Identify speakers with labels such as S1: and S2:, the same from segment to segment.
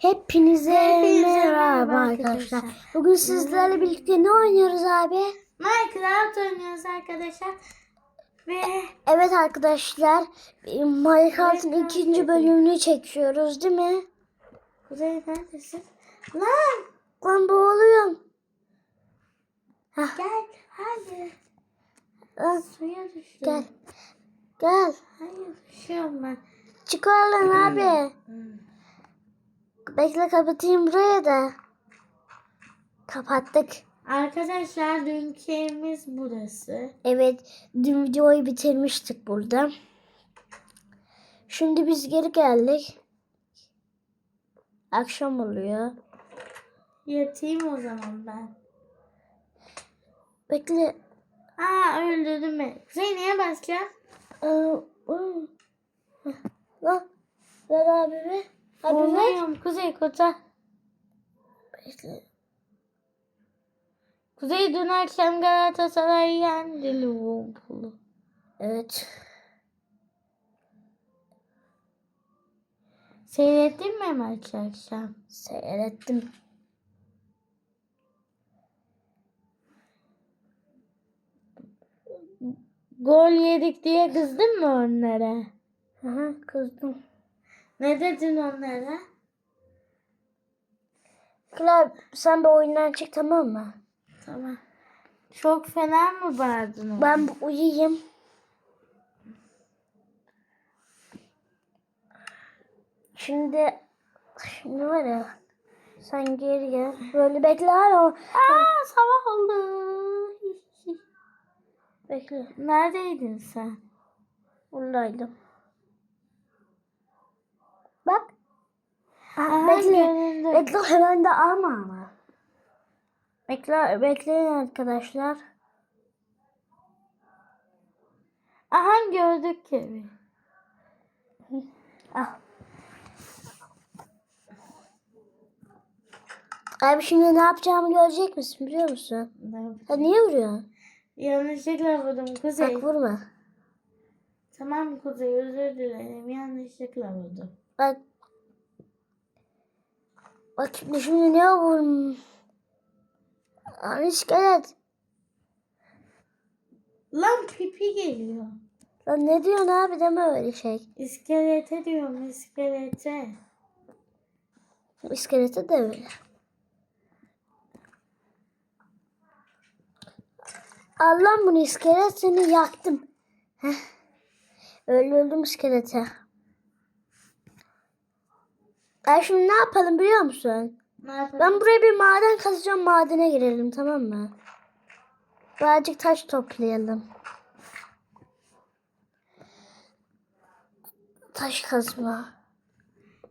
S1: Hepinize
S2: Hepinize
S1: merhaba arkadaşlar. Bugün sizlerle birlikte ne oynuyoruz abi?
S2: Minecraft oynuyoruz arkadaşlar. Ve
S1: Evet arkadaşlar, Minecraft'ın
S2: Minecraft
S1: ikinci bölümünü çekiyoruz değil mi?
S2: Kuzey neredesin? Lan
S1: Lan boğuluyorum. Hah,
S2: gel hadi.
S1: lan,
S2: Suya düştüm.
S1: gel. Gel.
S2: Hayır düşüyorum ben.
S1: Çık oradan abi. Bekle kapatayım burayı da. Kapattık.
S2: Arkadaşlar dünkü evimiz burası.
S1: Evet, dün videoyu bitirmiştik burada. Şimdi biz geri geldik. Akşam oluyor.
S2: Yatayım o zaman ben.
S1: Bekle.
S2: Aa öldürdüm?
S1: Aa, aa. Heh, Lan. Ver abi
S2: Olmuyorum. Kuzey kurtar.
S1: Bekle.
S2: Kuzey dün akşam Galatasaray yendi Liverpool'u.
S1: Evet.
S2: Seyrettin mi maçı akşam?
S1: Seyrettim.
S2: Gol yedik diye kızdın mı onlara?
S1: Aha, kızdım.
S2: Ne dedin onlara?
S1: Klav sen bir oyundan çık tamam mı?
S2: Tamam. Çok fena mı bağırdın ona?
S1: Ben bu uyuyayım. Şimdi şimdi var ya sen geri gel. Böyle bekle hala.
S2: Aa sabah oldu.
S1: Bekle.
S2: Neredeydin sen?
S1: Buradaydım. Bak. Bekle. Bekle hemen de alma ama. Bekle, bekleyin arkadaşlar.
S2: Aha gördük gibi.
S1: Ah. Abi şimdi ne yapacağımı görecek misin biliyor musun? Ha, niye vuruyorsun?
S2: Yanlışlıkla vurdum Kuzey.
S1: Bak vurma.
S2: Tamam Kuzey özür dilerim. Yanlışlıkla vurdum.
S1: Bak. Bak şimdi, şimdi ne vurum? Abi iskelet.
S2: Lan pipi geliyor.
S1: Lan ne diyorsun abi deme öyle şey.
S2: İskelete diyorum iskelete.
S1: İskelete de öyle. Al lan bunu iskelet seni yaktım. Heh. Öldürdüm iskelete. Ben şimdi ne yapalım biliyor musun?
S2: Ne yapalım?
S1: Ben buraya bir maden kazacağım madene girelim tamam mı? Birazcık taş toplayalım. Taş kazma.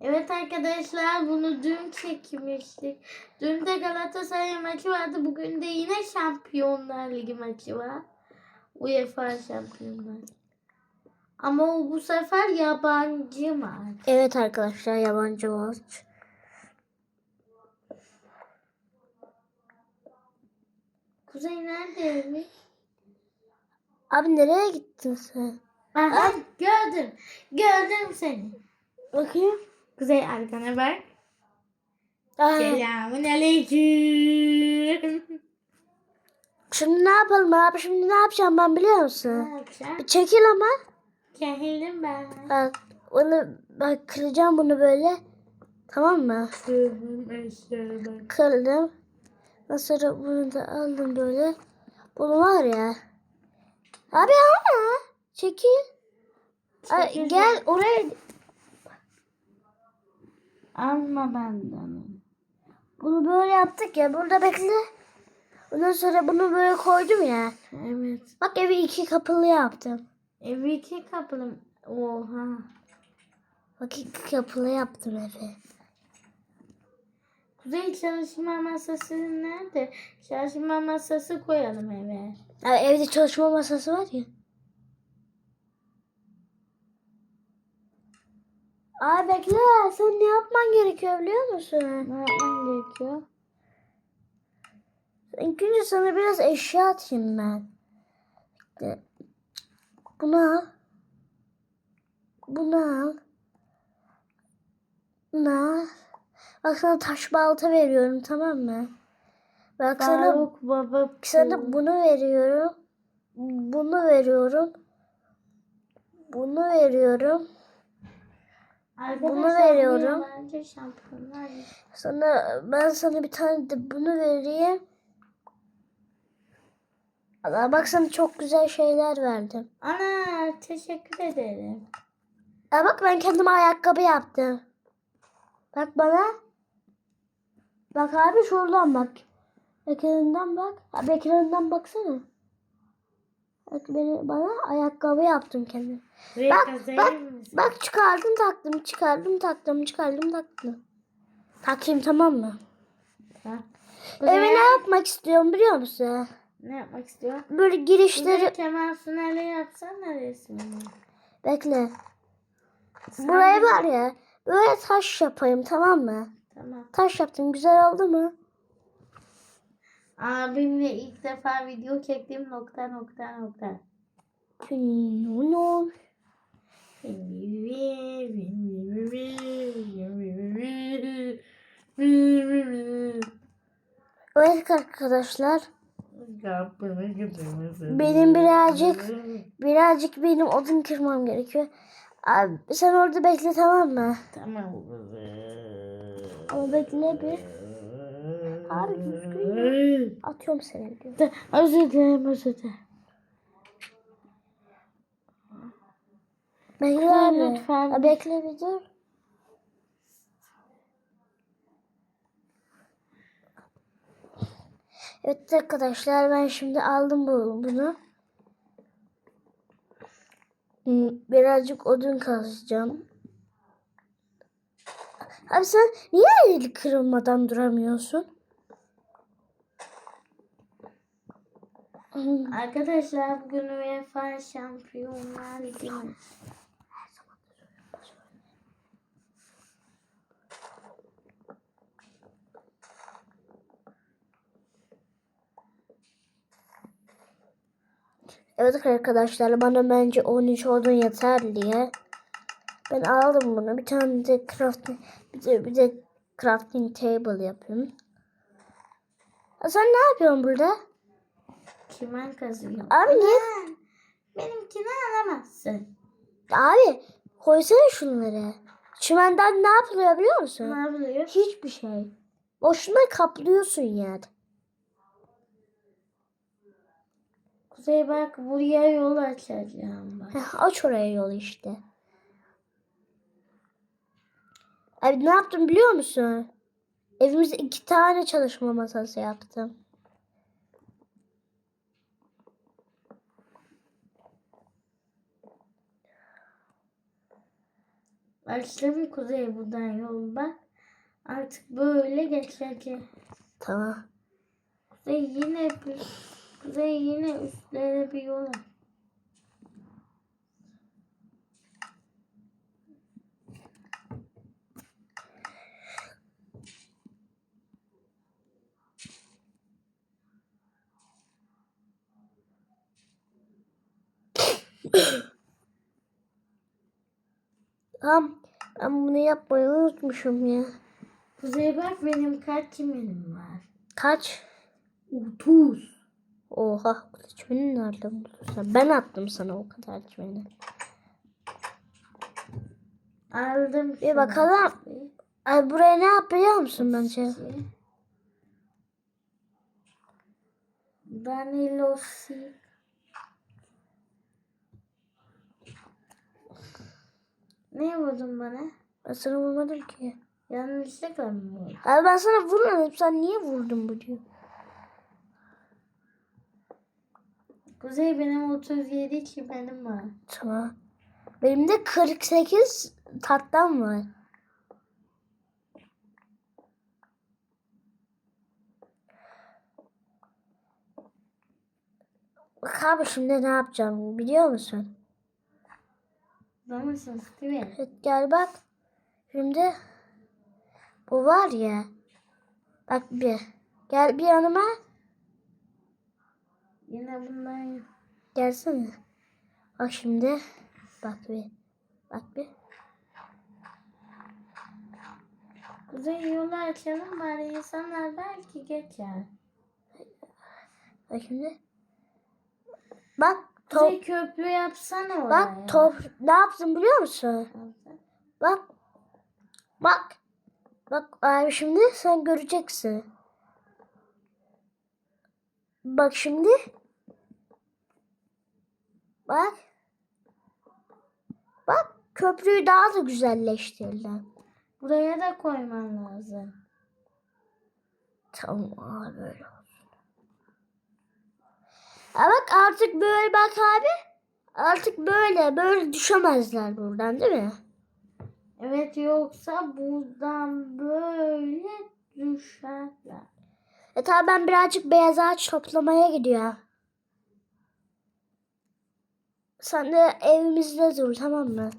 S2: Evet arkadaşlar bunu dün çekmiştik. Dün de Galatasaray maçı vardı. Bugün de yine Şampiyonlar Ligi maçı var. UEFA Şampiyonlar. Ama o bu sefer yabancı maç.
S1: Evet arkadaşlar yabancı maç.
S2: Kuzey nerede mi?
S1: Abi nereye gittin sen?
S2: Aha gördüm. Gördüm seni.
S1: Bakayım.
S2: Kuzey arkana bak.
S1: Aa,
S2: Selamun aleyküm.
S1: şimdi ne yapalım abi? Şimdi ne yapacağım ben biliyor musun?
S2: Ne yapacağım?
S1: Bir çekil ama.
S2: Kehilim ben.
S1: Bak onu bak kıracağım bunu böyle. Tamam mı? Kırdım. Ondan sonra bunu da aldım böyle. Bunu var ya. Abi ama çekil. Ay, gel oraya.
S2: Alma benden.
S1: Bunu böyle yaptık ya. Burada bekle. Ondan sonra bunu böyle koydum ya.
S2: Evet.
S1: Bak evi iki kapılı yaptım.
S2: Evi iki kapılı. Oha.
S1: Bak iki kapılı yaptım evi.
S2: Kuzey çalışma masası nerede? Çalışma masası koyalım eve.
S1: Abi evde çalışma masası var ya. Abi bekle. Sen ne yapman gerekiyor biliyor musun?
S2: Ne yapmam gerekiyor?
S1: İlk önce sana biraz eşya atayım ben. Bekle. Bunu al. Bunu al. Bunu al. Bak sana taş balta veriyorum tamam mı? Bak sana,
S2: Faruk baba.
S1: sana bunu veriyorum. Bunu veriyorum. Bunu veriyorum.
S2: Arkadaşlar,
S1: veriyorum.
S2: Şampiyonlar Ligi.
S1: Sana ben sana bir tane de bunu vereyim. Allah bak sana çok güzel şeyler verdim.
S2: Ana teşekkür ederim.
S1: Aa, bak ben kendime ayakkabı yaptım. Bak bana. Bak abi şuradan bak. Ekranından bak. Abi ekranından baksana. Bak beni, bana ayakkabı yaptım kendim. Bak, bak, bak çıkardım taktım, çıkardım taktım, çıkardım taktım. Takayım tamam mı?
S2: Ha.
S1: Eve ne yapmak istiyorum biliyor musun?
S2: Ne yapmak istiyor?
S1: Böyle girişleri...
S2: Buraya Kemal Sunal'e yapsana resmini.
S1: Bekle.
S2: Sen-
S1: Buraya var ya, böyle taş yapayım tamam mı?
S2: Tamam.
S1: Taş yaptım, güzel oldu mu?
S2: Abimle ilk defa video çektiğim nokta nokta nokta.
S1: Tünün. Evet arkadaşlar, benim birazcık birazcık benim odun kırmam gerekiyor. Abi sen orada bekle tamam mı?
S2: Tamam.
S1: Ama bekle bir. Abi düzgün Atıyorum seni diyor.
S2: Özür dilerim özür dilerim.
S1: Bekle abi.
S2: lütfen.
S1: Bekle bir dur. Evet arkadaşlar ben şimdi aldım bu, bunu. Hmm, Birazcık odun kazacağım. Abi sen niye el kırılmadan duramıyorsun?
S2: Arkadaşlar bugün UEFA Şampiyonlar Ligi
S1: Evet arkadaşlar bana bence 13 odun yeter diye. Ben aldım bunu. Bir tane de crafting bir de, bir de crafting table yapayım. Ha, sen ne yapıyorsun burada?
S2: Kimen kazıyor?
S1: Abi niye?
S2: Benimkini alamazsın.
S1: Abi koysana şunları. Çimenden ne yapılıyor biliyor musun?
S2: Ne yapıyor?
S1: Hiçbir şey. Boşuna kaplıyorsun yani.
S2: Kuzey bak buraya yol açacağım bak.
S1: Heh, aç oraya yolu işte. Abi ne yaptım biliyor musun? Evimize iki tane çalışma masası yaptım.
S2: Başladım Kuzey buradan yol bak. Artık böyle geçecek.
S1: Tamam.
S2: Kuzey yine bir Kuzey yine üstlere bir yol aç.
S1: Tamam. Ben bunu yapmayı unutmuşum ya.
S2: Kuzey bak benim kaç kimenim var?
S1: Kaç?
S2: 30.
S1: Oha. Çimeni nereden buldun sen? Ben attım sana o kadar çimeni.
S2: Aldım.
S1: Bir bakalım. Ay buraya ne yap biliyor musun bence?
S2: Danilosi. Ne vurdun bana?
S1: Ben sana vurmadım ki.
S2: Yanlışlıkla mı vurdun?
S1: Abi ben sana vurmadım. Sen niye vurdun bu diyor.
S2: Kuzey benim 37 kimenim var.
S1: Tamam. Benim de 48 tattam var. Bak abi şimdi ne yapacağım biliyor musun?
S2: Zamanısın Steven.
S1: Evet, gel bak. Şimdi bu var ya. Bak bir. Gel bir yanıma.
S2: Yine bundan
S1: Gelsene. Bak şimdi. Bak bir. Bak bir.
S2: Kuzey yolu açalım bari insanlar belki geçer.
S1: Bak şimdi. Bak
S2: Kuzey
S1: top.
S2: köprü yapsana oraya.
S1: Bak top. Ne yaptım biliyor musun? Bak. Bak. Bak abi şimdi sen göreceksin. Bak şimdi. Bak. Bak köprüyü daha da güzelleştirdiler.
S2: Buraya da koyman lazım.
S1: Tamam abi böyle olsun. Ha bak artık böyle bak abi. Artık böyle böyle düşemezler buradan değil mi?
S2: Evet yoksa buradan böyle düşerler.
S1: E tabi ben birazcık beyaz ağaç toplamaya gidiyorum. Sen de evimizde dur tamam mı?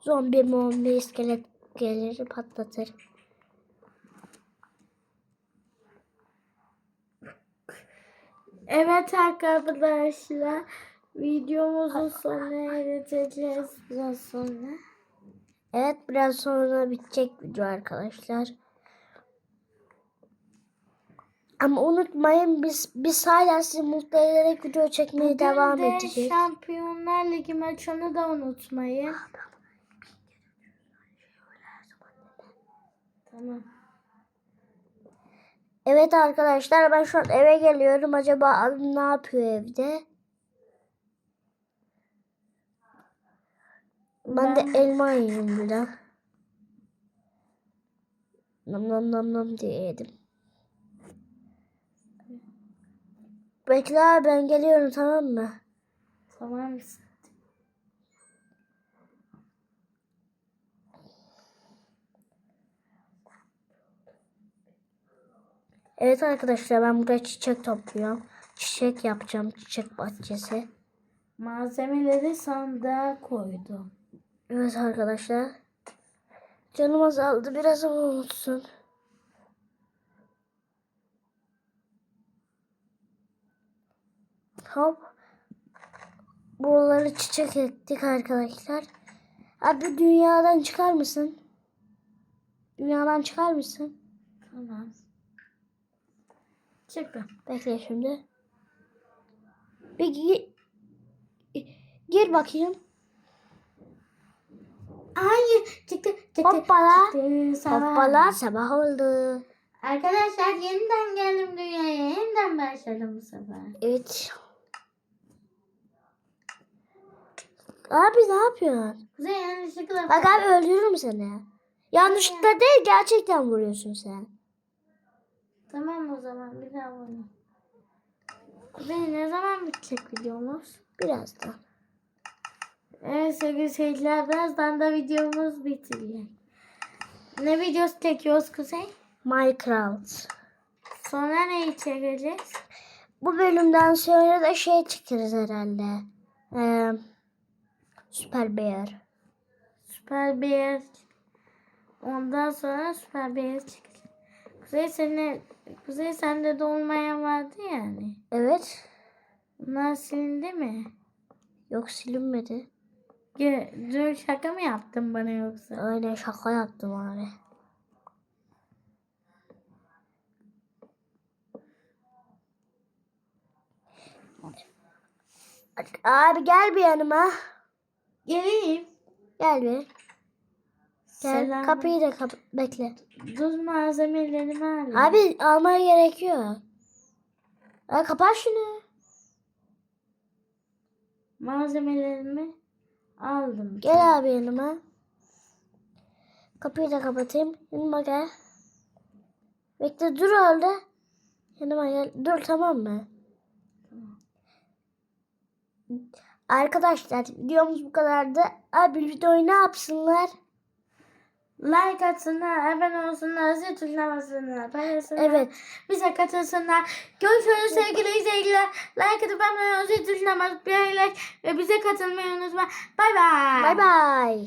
S1: Zombi mombi iskelet gelir patlatır.
S2: Evet arkadaşlar videomuzun sonuna eriteceğiz biraz sonra.
S1: Evet biraz sonra bitecek video arkadaşlar. Ama unutmayın biz biz hala sizi mutlu ederek video çekmeye devam
S2: Bugün de
S1: edeceğiz.
S2: Şampiyonlar Ligi maçını da unutmayın. Tamam.
S1: Evet arkadaşlar ben şu an eve geliyorum. Acaba abim ne yapıyor evde? Ben,
S2: Ben-
S1: de elma yiyeyim biraz. Nam nam nam nam diye yedim. Bekle abi ben geliyorum tamam mı?
S2: Tamam.
S1: Evet arkadaşlar ben burada çiçek topluyorum. Çiçek yapacağım çiçek bahçesi.
S2: Malzemeleri sandığa koydum.
S1: Evet arkadaşlar. Canım azaldı biraz ama olsun. Hop. Buraları çiçek ektik arkadaşlar. Abi dünyadan çıkar mısın? Dünyadan çıkar mısın?
S2: Tamam. Çıktım.
S1: Bekle şimdi. Bir gi- gir bakayım.
S2: Hayır çıktı çıktı.
S1: Hoppala.
S2: Çıktı. Sabah.
S1: Hoppala sabah oldu.
S2: Arkadaşlar yeniden geldim dünyaya. Yeniden başladım bu sefer.
S1: Evet. Abi ne yapıyorsun?
S2: Kuzey yanlışlıkla.
S1: Bak abi öldürürüm seni. Yanlışlıkla değil gerçekten vuruyorsun sen.
S2: Tamam o zaman bir daha bunu. Kuzey ne zaman bitecek videomuz?
S1: Birazdan.
S2: Evet sevgili seyirciler birazdan da videomuz bitecek. Ne videosu çekiyoruz Kuzey?
S1: Minecraft.
S2: Sonra neyi çekeceğiz?
S1: Bu bölümden sonra da şey çıkarız herhalde. Ee, Süper Bear.
S2: Süper Beyaz. Ondan sonra Süper Beyaz çekeceğiz. Kuzey senin Kuzey sende de olmayan vardı yani.
S1: Evet.
S2: Bunlar silindi mi?
S1: Yok silinmedi.
S2: Dur şaka mı yaptın bana yoksa?
S1: Aynen şaka yaptım abi. Abi gel bir yanıma.
S2: Geleyim.
S1: Gel bir. Gel.
S2: Selam.
S1: Kapıyı da kap bekle.
S2: Dur malzemelerimi alayım.
S1: Abi almaya gerekiyor. Ya kapat şunu.
S2: Malzemelerimi aldım.
S1: Gel abi yanıma. Kapıyı da kapatayım. Yanıma gel. Bekle dur orada. Yanıma gel. Dur tamam mı? Arkadaşlar videomuz bu kadardı. Abi videoyu ne yapsınlar?
S2: Like atsınlar, abone olsunlar, zil tuşuna bassınlar, paylaşsınlar.
S1: Evet.
S2: Bize katılsınlar. Görüşürüz sevgili izleyiciler. Like atıp abone olun, zil tuşuna basıp paylaş ve bize katılmayı unutma. Bay bay.
S1: Bay bay.